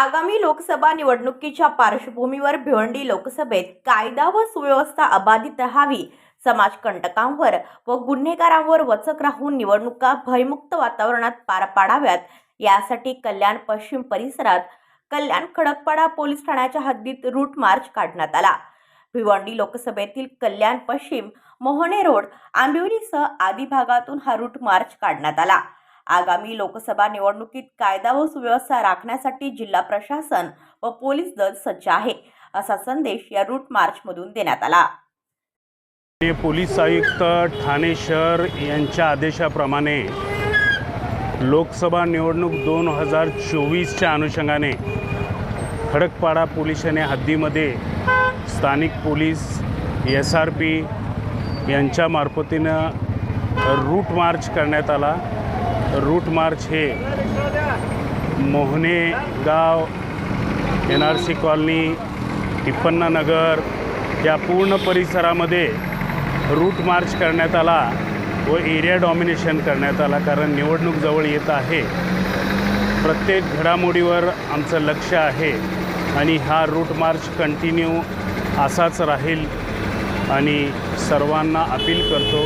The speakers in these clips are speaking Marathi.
आगामी लोकसभा निवडणुकीच्या पार्श्वभूमीवर भिवंडी लोकसभेत कायदा व सुव्यवस्था अबाधित राहावी समाजकंटकांवर व गुन्हेगारांवर वचक राहून निवडणुका भयमुक्त वातावरणात पार पाडाव्यात. यासाठी कल्याण पश्चिम परिसरात कल्याण खडकपाडा पोलीस ठाण्याच्या हद्दीत रूट मार्च काढण्यात आला. भिवंडी लोकसभेतील कल्याण पश्चिम मोहने रोड आंबिवलीसह आदी भागातून हा रूट मार्च काढण्यात आला. आगामी लोकसभा निवडणुकीत कायदा व सुव्यवस्था राखण्यासाठी जिल्हा प्रशासन व पोलीस दल सज्ज आहे असा संदेश या रूट मार्चमधून देण्यात आला. पोलीस आयुक्त ठाणे शहर यांच्या आदेशाप्रमाणे लोकसभा निवडणूक दोन हजार चोवीसच्या अनुषंगाने खडकपाडा पोलीस ठाणे हद्दीमध्ये स्थानिक पोलीस एस आर पी यांच्या मार्फतीनं रूट मार्च करण्यात आला. रूट मार्च हे मोहने गाव N R C colony Tippannanagar या पूर्ण परिसरामध्ये रूट मार्च करण्यात आला व एरिया डॉमिनेशन करण्यात आला. कारण निवडणूक जवळ येत आहे. प्रत्येक घडामोडीवर आमचं लक्ष आहे आणि हा रूट मार्च कंटिन्यू असाच राहील. आणि सर्वांना अपील करतो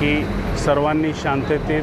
की सर्वांनी शांततेत